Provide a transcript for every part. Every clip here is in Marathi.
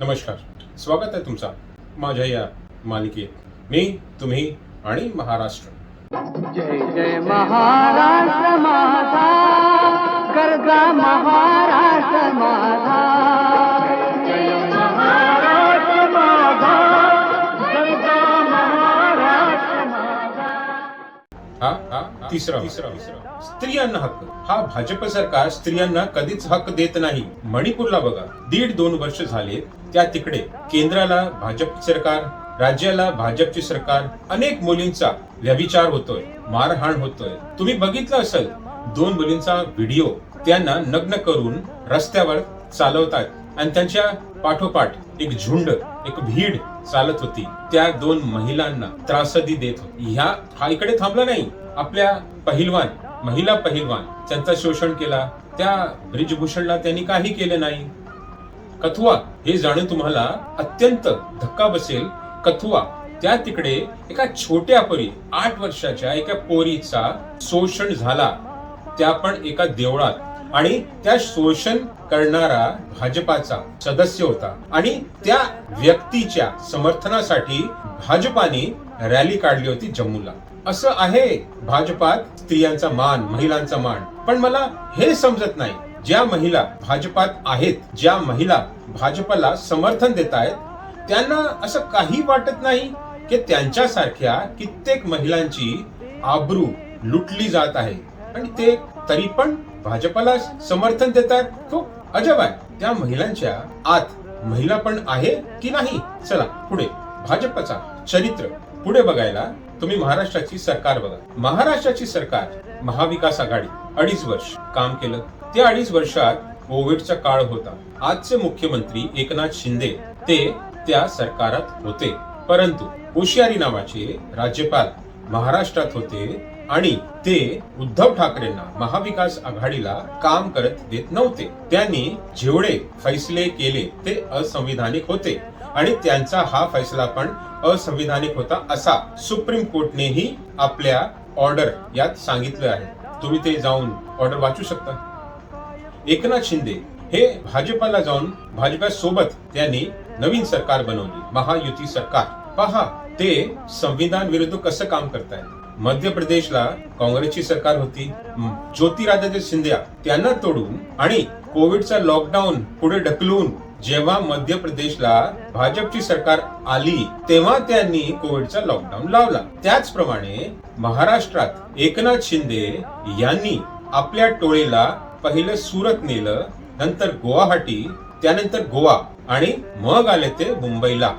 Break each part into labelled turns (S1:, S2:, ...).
S1: नमस्कार. स्वागत आहे तुमचा माझ्या या मालिकेत. मी तुम्ही आणि महाराष्ट्र.
S2: जय जय महाराष्ट्र माझा कर्जा महाराष्ट्र माझा
S1: हा? हा? तिसरा तिसरा स्त्रियांना हक्क. हा भाजप सरकार स्त्रियांना कधीच हक्क देत नाही. मणिपूरला बघा. दीड दोन वर्ष झाले त्या तिकडे केंद्राला भाजप सरकार राज्याला भाजपची सरकार अनेक मुलींचा व्यभिचार होतोय मारहाण होतोय. तुम्ही बघितलं असेल दोन मुलींचा व्हिडिओ त्यांना नग्न करून रस्त्यावर चालवतात. आणि त्यांच्या पाठोपाठ एक झुंड एक भीड चालत होती. त्या दोन महिलांना त्रासदी देत होती. ह्या हा इकडे थांबला नाही. आपल्या पहिलवान महिला पहिलवान त्यांचा शोषण केला. त्या ब्रिजभूषणला त्यांनी काही केले नाही. कथुआ हे जाणून तुम्हाला अत्यंत धक्का बसेल. कथुआ त्या तिकडे एका छोट्या परी आठ वर्षाच्या एका पोरीचा शोषण झाला. त्या पण एका देवळात आणि त्या शोषण करणारा भाजपाचा सदस्य होता. आणि त्या व्यक्तीच्या समर्थनासाठी भाजपाने रॅली काढली होती जम्मूला. असं आहे भाजपात स्त्रियांचा मान महिलांचा मान. पण मला हे समजत नाही ज्या महिला भाजपात आहेत ज्या महिला भाजपाला समर्थन देत आहेत त्यांना असं काही वाटत नाही की त्यांच्यासारख्या कित्येक महिलांची आबरू लुटली जात आहे. आणि ते तरी पण भाजपाला समर्थन देतात खूप अजब आहे. त्या महिलांच्या आत महिला पण आहे की नाही? चला पुढे. भाजपचा चरित्र पुढे बघायला तुम्ही महाराष्ट्राची सरकार बघा. महाराष्ट्राची सरकार महाविकास आघाडी अडीच वर्ष काम केलं. त्या अडीच वर्षात कोविडचा काळ होता. आजचे मुख्यमंत्री एकनाथ शिंदे ते त्या सरकारात होते. परंतु कोश्यारी नावाचे राज्यपाल महाराष्ट्रात होते. आणि ते उद्धव ठाकरेंना महाविकास आघाडीला काम करत देत नव्हते. त्यांनी जेवढे फैसले केले ते असंविधानिक होते. आणि त्यांचा हा फैसला पण असंविधानिक होता असा सुप्रीम कोर्टनेही आपल्या ऑर्डर यात सांगितलं आहे. तुम्ही ते जाऊन ऑर्डर वाचू शकता. एकनाथ शिंदे हे भाजपाला जाऊन भाजपा सोबत त्यांनी नवीन सरकार बनवली. महायुती सरकार. पहा ते संविधान विरुद्ध कसं काम करतायत? मध्य प्रदेशला काँग्रेसची सरकार होती. ज्योतिरादित्य सिंधिया त्यांना तोडून आणि कोविडचा लॉकडाऊन पुढे ढकलून जेव्हा मध्य प्रदेशला भाजपची सरकार आली तेव्हा त्यांनी कोविडचा लॉकडाऊन लावला. त्याचप्रमाणे महाराष्ट्रात एकनाथ शिंदे यांनी आपल्या टोळीला पहिलं सुरत नेलं नंतर गुवाहाटी त्यानंतर गोवा आणि मग आले ते मुंबईला.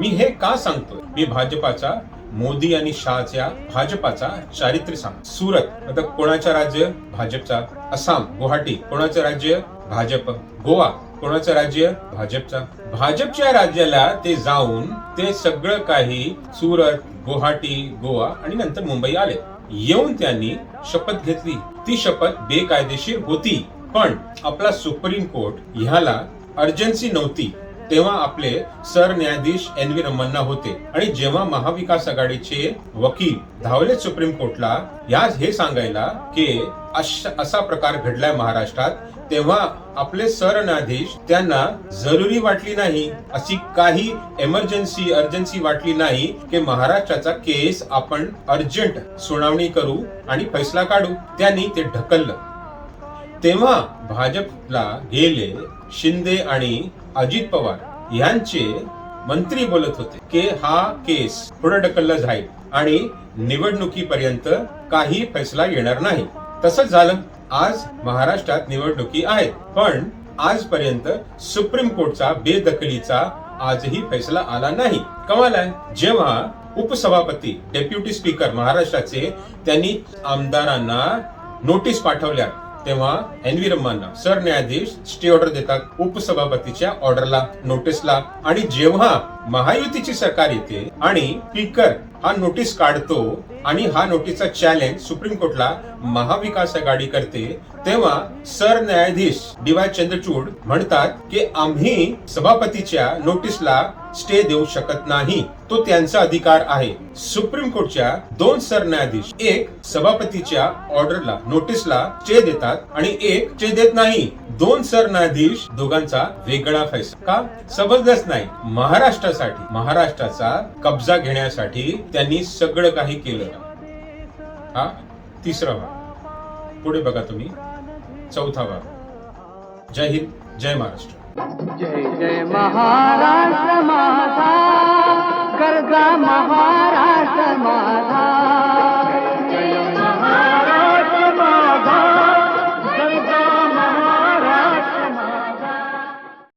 S1: मी हे का सांगतो मी भाजपाचा मोदी आणि शहाच्या भाजपाचा चारित्र्य सांग सुरत आता कोणाचं राज्य? भाजपचा. आसाम गुवाहाटी कोणाचं राज्य? भाजप. गोवा कोणाचं राज्य? भाजपचा. भाजपच्या राज्याला ते जाऊन ते सगळं काही सुरत गुवाहाटी गोवा आणि नंतर मुंबई आले. येऊन त्यांनी शपथ घेतली. ती शपथ बेकायदेशीर होती. पण आपला सुप्रीम कोर्ट ह्याला अर्जन्सी नव्हती. तेव्हा आपले सरन्यायाधीश एन व्ही रमन्ना होते. आणि जेव्हा महाविकास आघाडीचे वकील धावले सुप्रीम कोर्टला याच हे सांगायला की अश- असा प्रकार घडलाय महाराष्ट्रात तेव्हा आपले सरन्यायाधीश त्यांना जरुरी वाटली नाही अशी काही एमर्जन्सी अर्जन्सी वाटली नाही की महाराष्ट्राचा केस आपण अर्जंट सुनावणी करू आणि फैसला काढू. त्यांनी ते ढकललं. तेव्हा भाजपला गेले शिंदे आणि अजित पवार यांचे मंत्री बोलत होते की हा केस पुढे ढकलला जाईल आणि निवडणुकीपर्यंत काही फैसला येणार नाही. तसंच झालं. आज महाराष्ट्रात निवडणुकी आहेत. पण आजपर्यंत सुप्रीम कोर्टचा बेदखलीचा आजही फैसला आला नाही. कमाल आहे. जेव्हा उपसभापती डेप्युटी स्पीकर महाराष्ट्राचे त्यांनी आमदारांना नोटीस पाठवल्या. तेव्हा एन व्ही रमन्ना सरन्यायाधीश स्टे ऑर्डर देतात उपसभापतीच्या ऑर्डरला नोटीसला आणि जेव्हा महायुतीची सरकार येते आणि स्पीकर हा नोटीस काढतो आणि हा नोटीसचा चॅलेंज सुप्रीम कोर्टला महाविकास आघाडी करते तेव्हा सरन्यायाधीश डी वाय चंद्रचूड म्हणतात की आम्ही सभापतीच्या नोटीसला स्टे देऊ शकत नाही. तो त्यांचा अधिकार आहे. सुप्रीम कोर्टच्या दोन सरन्यायाधीश एक सभापतीच्या ऑर्डरला नोटीसला स्टे देतात आणि एक स्टे देत नाही. दोन सरन्यायाधीश दोघांचा वेगळा फैसला. का? समजलंच नाही. महाराष्ट्रासाठी महाराष्ट्राचा कब्जा घेण्यासाठी त्यांनी सगळं काही केलं. हा तिसरा भाग. पुढे बघा तुम्ही. चौथा भाग. जय हिंद जय महाराष्ट्र.
S2: जय जय महाराष्ट्र माझा गरजा महाराष्ट्र माझा